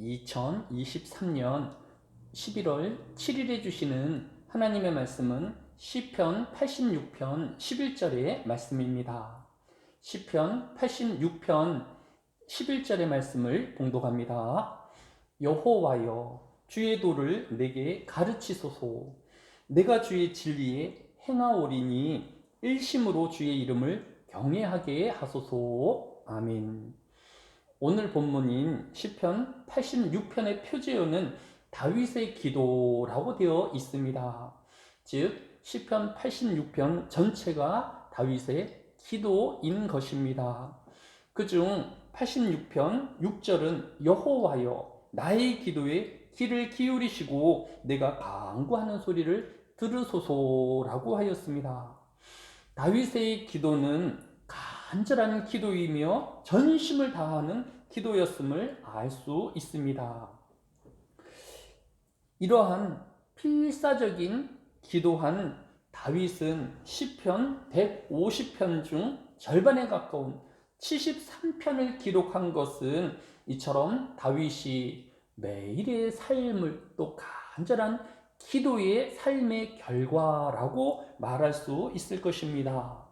2023년 11월 7일에 주시는 하나님의 말씀은 시편 86편 11절의 말씀입니다. 시편 86편 11절의 말씀을 봉독합니다. 여호와여 주의 도를 내게 가르치소서 내가 주의 진리에 행하오리니 일심으로 주의 이름을 경외하게 하소서 아멘. 오늘 본문인 시편 86편의 표제어는 다윗의 기도라고 되어 있습니다. 즉 시편 86편 전체가 다윗의 기도인 것입니다. 그중 86편 6절은 여호와여 나의 기도에 귀를 기울이시고 내가 강구하는 소리를 들으소서라고 하였습니다. 다윗의 기도는 간절한 기도이며 전심을 다하는 기도였음을 알 수 있습니다. 이러한 필사적인 기도한 다윗은 시편 150편 중 절반에 가까운 73편을 기록한 것은 이처럼 다윗이 매일의 삶을 또 간절한 기도의 삶의 결과라고 말할 수 있을 것입니다.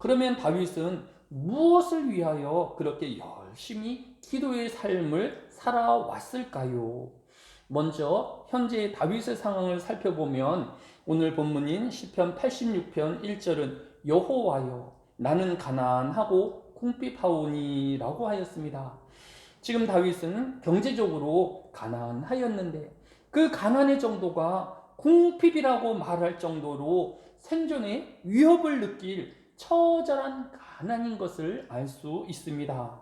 그러면 다윗은 무엇을 위하여 그렇게 열심히 기도의 삶을 살아왔을까요? 먼저 현재 다윗의 상황을 살펴보면 오늘 본문인 시편 86편 1절은 여호와여 나는 가난하고 궁핍하오니라고 하였습니다. 지금 다윗은 경제적으로 가난하였는데 그 가난의 정도가 궁핍이라고 말할 정도로 생존의 위협을 느낄 처절한 가난인 것을 알 수 있습니다.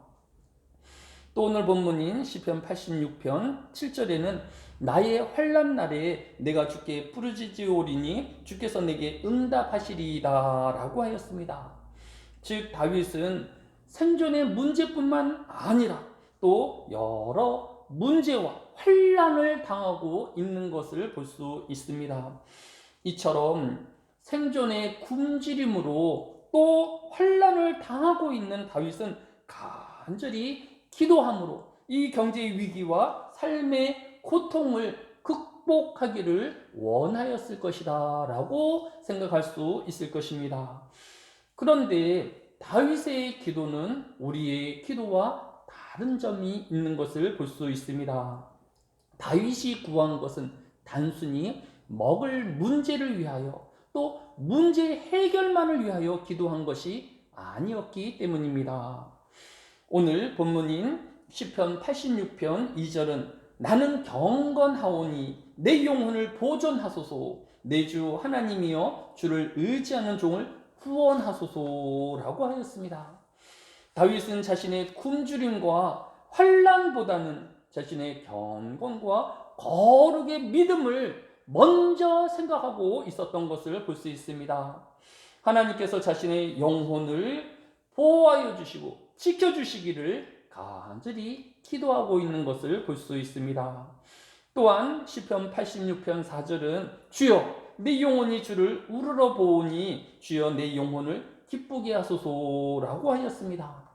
또 오늘 본문인 시편 86편 7절에는 나의 환난 날에 내가 주께 부르짖으오리니 주께서 내게 응답하시리이다라고 하였습니다. 즉 다윗은 생존의 문제뿐만 아니라 또 여러 문제와 환란을 당하고 있는 것을 볼 수 있습니다. 이처럼 생존의 굶주림으로 또 환란을 당하고 있는 다윗은 간절히 기도함으로 이 경제 위기와 삶의 고통을 극복하기를 원하였을 것이다 라고 생각할 수 있을 것입니다. 그런데 다윗의 기도는 우리의 기도와 다른 점이 있는 것을 볼 수 있습니다. 다윗이 구한 것은 단순히 먹을 문제를 위하여 또 문제 해결만을 위하여 기도한 것이 아니었기 때문입니다. 오늘 본문인 시편 86편 2절은 나는 경건하오니 내 영혼을 보존하소서 내 주 하나님이여 주를 의지하는 종을 후원하소서라고 하였습니다. 다윗은 자신의 굶주림과 환란보다는 자신의 경건과 거룩의 믿음을 먼저 생각하고 있었던 것을 볼 수 있습니다. 하나님께서 자신의 영혼을 보호하여 주시고 지켜주시기를 간절히 기도하고 있는 것을 볼 수 있습니다. 또한 시편 86편 4절은 주여 내 영혼이 주를 우러러 보오니 주여 내 영혼을 기쁘게 하소서라고 하였습니다.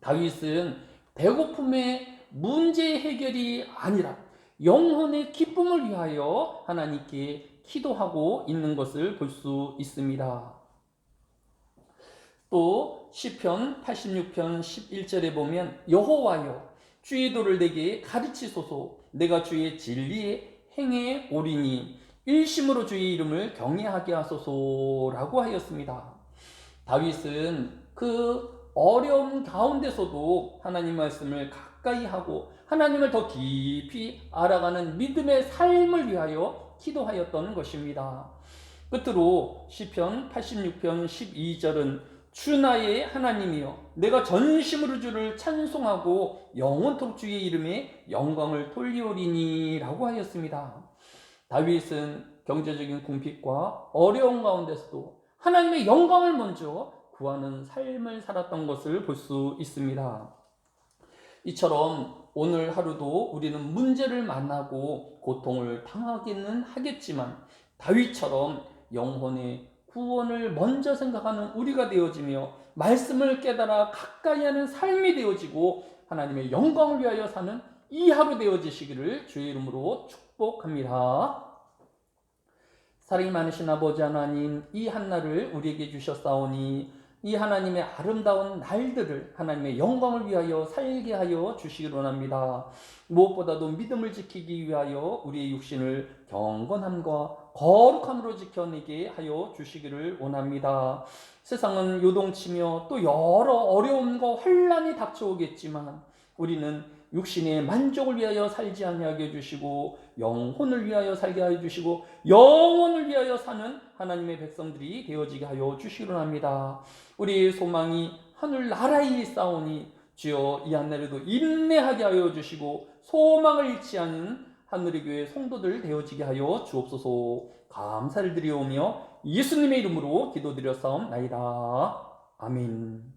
다윗은 배고픔의 문제 해결이 아니라 영혼의 기쁨을 위하여 하나님께 기도하고 있는 것을 볼 수 있습니다. 또 시편 86편 11절에 보면 여호와여 주의 도를 내게 가르치소서 내가 주의 진리에 행해 오리니 일심으로 주의 이름을 경외하게 하소서라고 하였습니다. 다윗은 그 어려운 가운데서도 하나님 말씀을 가까이 하고 하나님을 더 깊이 알아가는 믿음의 삶을 위하여 기도하였던 것입니다. 끝으로 시편 86편 12절은 주 나의 하나님이여 내가 전심으로 주를 찬송하고 영원토록 주의 이름에 영광을 돌리오리니라고 하였습니다. 다윗은 경제적인 궁핍과 어려운 가운데서도 하나님의 영광을 먼저 구하는 삶을 살았던 것을 볼 수 있습니다. 이처럼 오늘 하루도 우리는 문제를 만나고 고통을 당하기는 하겠지만 다윗처럼 영혼의 구원을 먼저 생각하는 우리가 되어지며 말씀을 깨달아 가까이 하는 삶이 되어지고 하나님의 영광을 위하여 사는 이 하루 되어지시기를 주의 이름으로 축복합니다. 사랑이 많으신 아버지 하나님, 이 한날을 우리에게 주셨사오니 이 하나님의 아름다운 날들을 하나님의 영광을 위하여 살게 하여 주시기를 원합니다. 무엇보다도 믿음을 지키기 위하여 우리의 육신을 경건함과 거룩함으로 지켜내게 하여 주시기를 원합니다. 세상은 요동치며 또 여러 어려움과 환란이 닥쳐오겠지만 우리는 육신의 만족을 위하여 살지 아니하게 해주시고 영혼을 위하여 살게 하여 주시고 영혼을 위하여 사는 하나님의 백성들이 되어지게 하여 주시기를 합니다. 우리의 소망이 하늘 나라에 있사오니 주여 이 한날에도 인내하게 하여 주시고 소망을 잃지 않는 하늘의 교회 성도들 되어지게 하여 주옵소서 감사를 드리오며 예수님의 이름으로 기도드렸사옵나이다. 아멘